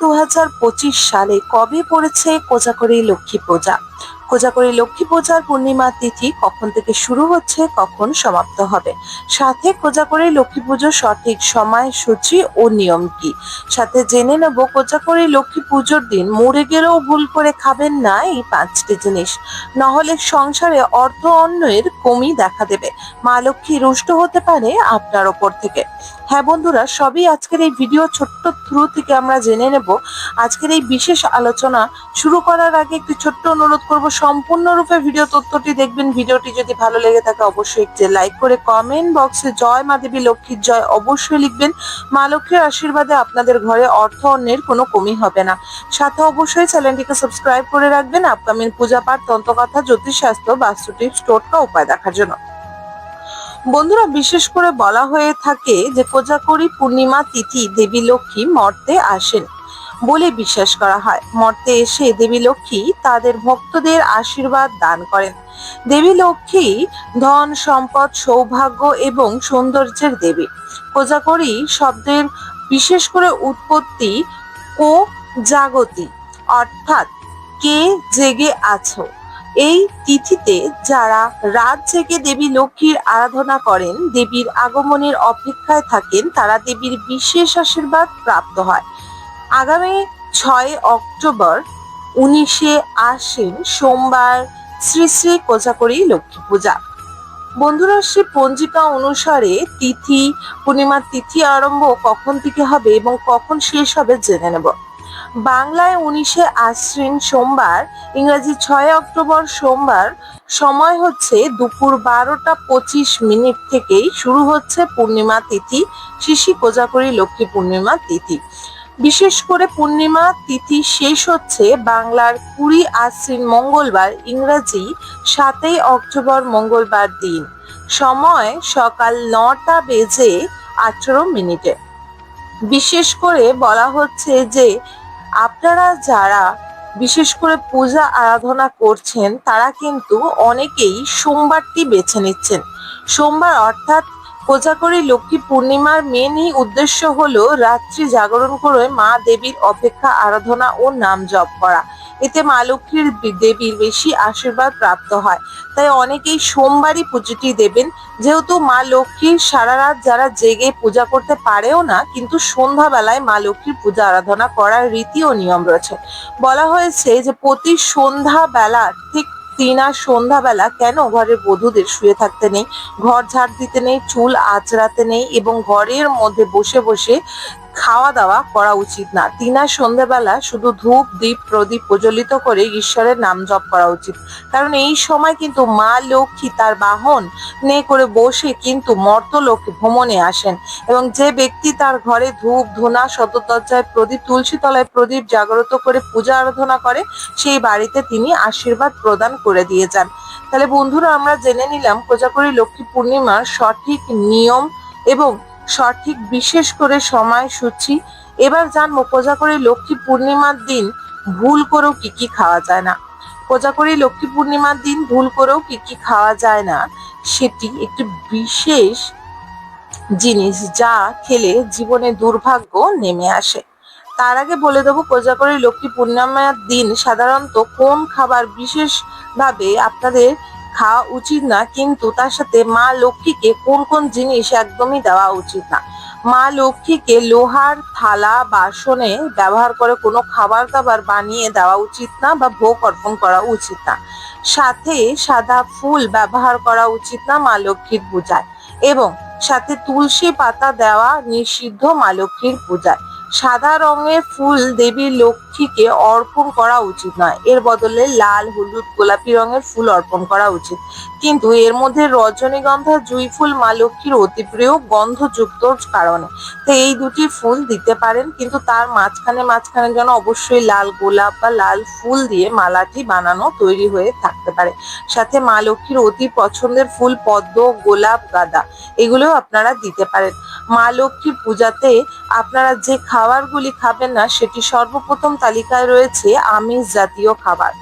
দু সালে কবে পড়েছে কোজাকরি লক্ষ্মী পূজা? কোজাগরী লক্ষ্মী পূজার পূর্ণিমা তিথি কখন থেকে শুরু হচ্ছে, কখন সমাপ্ত হবে? সাথে কোজাগরী লক্ষ্মী পুজোর সঠিক সময়, সূচি ও নিয়ম কি? সাথে জেনে নেব কোজাগরী লক্ষ্মী পুজোর দিন মরে গেলেও ভুল করে খাবেন না এই পাঁচটি জিনিস। নহলে সংসারে অর্থ অন্যের কমই দেখা দেবে। মা লক্ষ্মী রুষ্ট হতে পারে আপনার ওপর থেকে। হ্যাঁ বন্ধুরা, সবই আজকের এই ভিডিও ছোট্ট থ্রু থেকে আমরা জেনে নেব। আজকের এই বিশেষ আলোচনা শুরু করার আগে একটি ছোট্ট অনুরোধ করব সম্পূর্ণরূপে ভিডিও তথ্যটি দেখবেন। ভিডিওটি যদি ভালো লেগে থাকে, অবশ্যই একটি লাইক করে কমেন্ট বক্সে জয় মা দেবী, লক্ষ্মীর জয় অবশ্যই লিখবেন। মা লক্ষ্মীর আশীর্বাদে আপনাদের ঘরে অর্থ অন্যের কোনো কমি হবে না। সাথে অবশ্যই চ্যানেলটিকে সাবস্ক্রাইব করে রাখবেন। আপকামিং পূজা পাঠ, তন্ত্রকথা জ্যোতিষশাস্ত্র বাস্তু টিপস টোটকা উপায় দেখার জন্য। বন্ধুরা, বিশেষ করে বলা হয়ে থাকে যে কোজাকরি পূর্ণিমা, তিথি, দেবী, লক্ষ্মী মর্তে আসেন। বলে বিশ্বাস করা হয়। মর্তে এসে দেবী লক্ষ্মী তাদের ভক্তদের আশীর্বাদ দান করেন। দেবী লক্ষ্মী ধন, সম্পদ, সৌভাগ্য এবং সৌন্দর্যের দেবী। কোজাকরি শব্দের বিশেষ করে উৎপত্তি ও জাগতি, অর্থাৎ কে জেগে আছো। এই তিথিতে যারা রাত জেগে দেবী লক্ষ্মীর আরাধনা করেন, দেবীর আগমনের অপেক্ষায় থাকেন, তারা দেবীর বিশেষ আশীর্বাদ প্রাপ্ত হয়। আগামী ছয় অক্টোবর উনিশে আশ্বিন সোমবার শ্রী শ্রী কোজাকরি লক্ষ্মী পূজা। বন্ধুরা শ্রী পঞ্জিকা অনুসারে তিথি, পূর্ণিমার তিথি আরম্ভ কখন থেকে হবে এবং কখন শেষ হবে জেনে নেব। বাংলায় উনিশে আশ্বিন সোমবার, ইংরাজি ছয় অক্টোবর সোমবার, সময় হচ্ছে দুপুর বারোটা পঁচিশ মিনিট থেকেই শুরু হচ্ছে পূর্ণিমা তিথি শিশি কোজাকরি লক্ষ্মী পূর্ণিমা তিথি। বিশেষ করে পূর্ণিমা তিথি শেষ হচ্ছে বাংলার কুড়ি আশ্বিন মঙ্গলবার ইংরাজি সাতই অক্টোবর মঙ্গলবার দিন। সময় সকাল নটা বেজে আঠেরো মিনিটে। বিশেষ করে বলা হচ্ছে যে, আপনারা যারা বিশেষ করে পূজা আরাধনা করছেন, তারা কিন্তু অনেকেই সোমবারটি বেছে নিচ্ছেন। সোমবার অর্থাৎ কোজাগরী লক্ষ্মী পূর্ণিমার মেনই উদ্দেশ্য হলো রাত্রি জাগরণ করে মা দেবীর অপেক্ষা, আরাধনা ও নাম জপ করা। এতে মা লক্ষ্মীর দেবীর বেশি আশীর্বাদ প্রাপ্ত হয়। তাই অনেকেই সোমবারই পুজোটি দেবেন। যেহেতু মা লক্ষ্মীর সারা রাত যারা জেগে পূজা করতে পারেও না, কিন্তু সন্ধ্যাবেলায় মা লক্ষ্মীর পূজা আরাধনা করার রীতি ও নিয়ম রয়েছে। বলা হয়েছে যে প্রতি সন্ধ্যাবেলা ঠিক তিন আর সন্ধ্যাবেলা কেন ঘরের বধূদের শুয়ে থাকতে নেই? ঘর ঝাড় দিতে নেই, চুল আঁচড়াতে নেই এবং ঘরের মধ্যে বসে বসে খাওয়া দাওয়া করা উচিত না। তিনার সন্ধ্যাবেলা শুধু ধূপ, দীপ, প্রদীপ প্রজ্বলিত করে ঈশ্বরের নাম জপ করা উচিত। কারণ এই সময় কিন্তু মা লক্ষ্মী তার বাহন নে করে বসে কিন্তু মর্তলোক ভ্রমণে আসেন এবং যে ব্যক্তি তার ঘরে ধূপ, ধুনা সদর দরজায় প্রদীপ, তুলসী তলায় প্রদীপ জাগ্রত করে পূজা আরাধনা করে, সেই বাড়িতে তিনি আশীর্বাদ প্রদান করে দিয়ে যান। তাহলে বন্ধুরা, আমরা জেনে নিলাম কোজাগরী লক্ষ্মী পূর্ণিমার সঠিক নিয়ম এবং সঠিক বিশেষ করে সময়সূচি এবার জানব কোজাগরী লক্ষ্মী পূর্ণিমার দিন, ভুল করেও কি কি খাওয়া যায় না। কোজাগরী লক্ষ্মী পূর্ণিমার দিন, ভুল করেও কি কি খাওয়া যায় না, সেটি একটি বিশেষ জিনিস যা খেলে জীবনে দুর্ভাগ্য নেমে আসে। তার আগে বলে দেবো কোজাগরী লক্ষ্মী পূর্ণিমার দিন সাধারণত কোন খাবার বিশেষভাবে আপনাদের খাওয়া উচিত না, কিন্তু তার সাথে মা লক্ষ্মীকে কোন কোন জিনিস একদমই দেওয়া উচিত না। মা লক্ষ্মীকে লোহার থালা, বাসনে ব্যবহার করে কোনো খাবার দাবার বানিয়ে দেওয়া উচিত না বা ভোগ অর্পণ করা উচিত না। সাথে সাদা ফুল ব্যবহার করা উচিত না মা লক্ষ্মীর পূজায়। এবং সাথে তুলসী পাতা দেওয়া নিষিদ্ধ মা লক্ষ্মীর পূজায়। সাদা রঙের ফুল দেবী লক্ষ্মীকে অর্পণ করা উচিত নয়। এর বদলে লাল, হলুদ, গোলাপি রঙের ফুল অর্পণ করা উচিত। কিন্তু এর মধ্যে রজনীগন্ধা জুঁই ফুল মা লক্ষ্মীর অতি প্রিয় গন্ধযুক্ত কারণে। তো এই দুটি ফুল দিতে পারেন, কিন্তু তার মাঝখানে মাঝখানে যেন অবশ্যই লাল গোলাপ বা লাল ফুল দিয়ে মালাটি বানানো তৈরি হয়ে থাকতে পারে। সাথে মা লক্ষ্মীর অতি পছন্দের ফুল পদ্ম, গোলাপ, গাঁদা, এগুলোও আপনারা দিতে পারেন। মা লক্ষ্মীর পূজাতে আপনারা যে খাবারগুলি খাবেন না, সেটি সর্বপ্রথম তালিকায় রয়েছে আমিষ জাতীয় খাবার।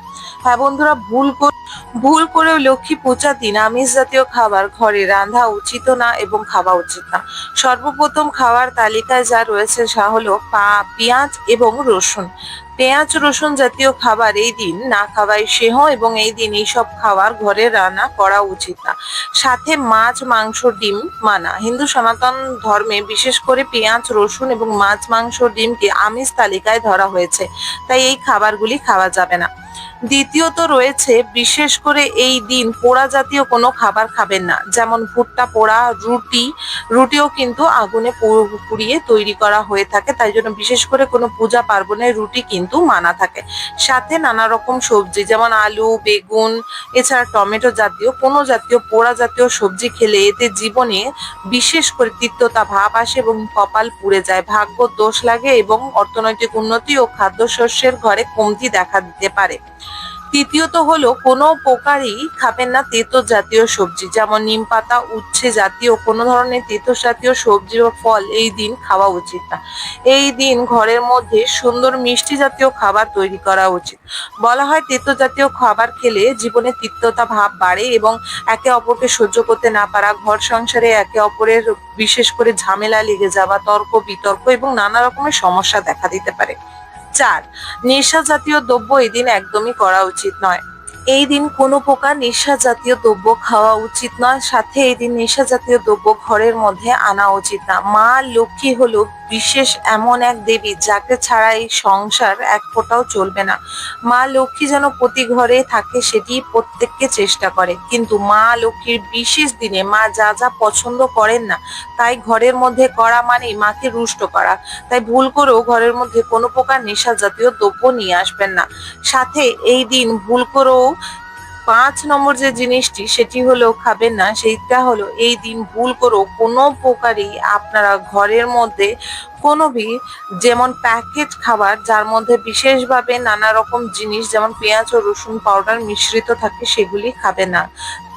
হ্যাঁ বন্ধুরা, ভুল করে ভুল করেও লক্ষ্মী পূজার দিন, আমিষ জাতীয় খাবার, ঘরে রান্ধা উচিত না এবং খাওয়া উচিত না। সর্বপ্রথম খাওয়ার তালিকায় যা রয়েছে তা হলো পা, পেঁয়াজ এবং রসুন। পেঁয়াজ, রসুন জাতীয় খাবার এই দিন না খাওয়াই সেহ এবং এই দিন এইসব খাবার ঘরে রান্না করা উচিত না। সাথে মাছ, মাংস, ডিম, মানা। হিন্দু সনাতন ধর্মে বিশেষ করে পেঁয়াজ, রসুন এবং মাছ, মাংস, ডিমকে আমিষ তালিকায় ধরা হয়েছে। তাই এই খাবারগুলি খাওয়া যাবে না। দ্বিতীয়ত রয়েছে, বিশেষ করে এই দিন পোড়া জাতীয় কোনো খাবার খাবেন না। যেমন ভুট্টা পোড়া, রুটি, রুটিও কিন্তু আগুনে পুড়িয়ে তৈরি করা হয়ে থাকে। তাই জন্য বিশেষ করে কোনো পূজা পার্বণে রুটি কিন্তু মানা থাকে। সাথে নানা রকম সবজি, যেমন আলু, বেগুন, এছাড়া টমেটো জাতীয়, কোনো জাতীয় পোড়া জাতীয় সবজি খেলে এতে জীবনে বিশেষ করে তিক্ততা ভাব আসে এবং কপাল পুড়ে যায়। ভাগ্য দোষ লাগে এবং অর্থনৈতিক উন্নতি ও খাদ্যশস্যের ঘরে কমতি দেখা দিতে পারে। তৃতীয়ত হলো, কোনো প্রকারই খাবেন না তেতো জাতীয় সবজি। যেমন নিম পাতা, উচ্ছে জাতীয়, কোনো ধরনের তেতো জাতীয় সবজি বা ফল এই দিন খাওয়া উচিত না। এই দিন ঘরের মধ্যে সুন্দর মিষ্টি জাতীয় খাবার তৈরি করা উচিত। বলা হয় তেতো জাতীয় খাবার খেলে জীবনে তিক্ততা ভাব বাড়ে এবং একে অপরকে সহ্য করতে না পারা, ঘর সংসারে একে অপরের বিশেষ করে ঝামেলা লেগে যাওয়া, তর্ক বিতর্ক এবং নানা রকমের সমস্যা দেখা দিতে পারে। চার। নেশা জাতীয় দ্রব্য এই দিন একদমই করা উচিত নয়। এই দিন কোনো প্রকার নেশা জাতীয় দ্রব্য খাওয়া উচিত নয়। সাথে এই দিন নেশা জাতীয় দ্রব্য ঘরের মধ্যে আনা উচিত না। মা লক্ষ্মী হলো বিশেষ এমন এক দেবী যাকে ছাড়া এই সংসার এক ফোঁটাও চলবে না। মা লক্ষ্মী যেন প্রতি ঘরে থাকে সেটি প্রত্যেককে চেষ্টা করে। কিন্তু মা লক্ষ্মীর বিশেষ দিনে মা যা যা পছন্দ করেন না, তাই ঘরের মধ্যে করা মানে মাকে রুষ্ট করা। তাই ভুল করেও ঘরের মধ্যে কোনো প্রকার নেশা জাতীয় দ্রব্য নিয়ে আসবেন না। সাথে এই দিন ভুল করেও পাঁচ নম্বর যে জিনিসটি, সেটি হলো খাবেন না, সেইটা হলো এই দিন ভুল করেও কোনো প্রকারই আপনারা ঘরের মধ্যে কোনো ভি যেমন প্যাকেট খাবার, যার মধ্যে বিশেষভাবে নানা রকম জিনিস, যেমন পেঁয়াজ ও রসুন পাউডার মিশ্রিত থাকে, সেগুলি খাবে না।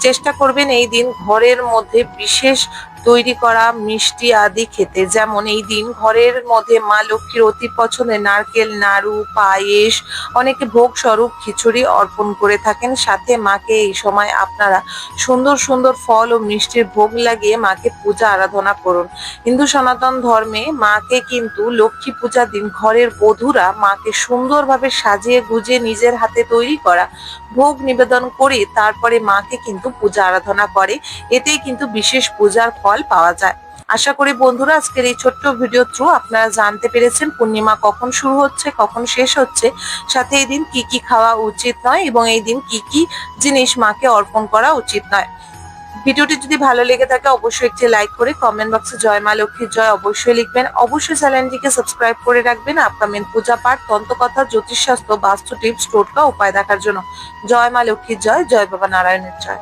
চেষ্টা করবেন এই দিন ঘরের মধ্যে বিশেষ তৈরি করা মিষ্টি আদি খেতে। যেমন এই দিন ঘরের মধ্যে মা লক্ষ্মীর অতি পছন্দের নারকেল, নাড়ু, পায়েস, অনেকে ভোগ স্বরূপ খিচুড়ি অর্পণ করে থাকেন। সাথে মাকে এই সময় আপনারা সুন্দর সুন্দর ফল ও মিষ্টির ভোগ লাগিয়ে মাকে পূজা আরাধনা করুন। হিন্দু সনাতন ধর্মে মাকে কিন্তু লক্ষ্মী পূজার দিন ঘরের বধূরা মাকে সুন্দরভাবে সাজিয়ে গুজিয়ে নিজের হাতে তৈরি করা ভোগ নিবেদন করে তারপরে মাকে কিন্তু পূজা আরাধনা করে। এতেই কিন্তু বিশেষ পূজার ফল পাওয়া যায়। আশা করি বন্ধুরা, আজকের এই ছোট্ট ভিডিও থ্রু আপনারা জানতে পেরেছেন পূর্ণিমা কখন শুরু হচ্ছে, কখন শেষ হচ্ছে। সাথে এই দিন কি কি খাওয়া উচিত নয় এবং এই দিন কি কি জিনিস মাকে অর্পণ করা উচিত নয়। ভিডিওটি যদি ভালো লেগে থাকে, অবশ্যই একটি লাইক করে কমেন্ট বক্সে জয় মা লক্ষ্মীর জয় অবশ্যই লিখবেন। অবশ্যই চ্যানেলটিকে সাবস্ক্রাইব করে রাখবেন। আপকামিং পূজা পাঠ, তন্ত্রকথা, জ্যোতিষশাস্ত্র, বাস্তু টিপস টোটকা, উপায় দেখার জন্য জয় মা লক্ষ্মীর জয় জয় বাবা নারায়ণের জয়।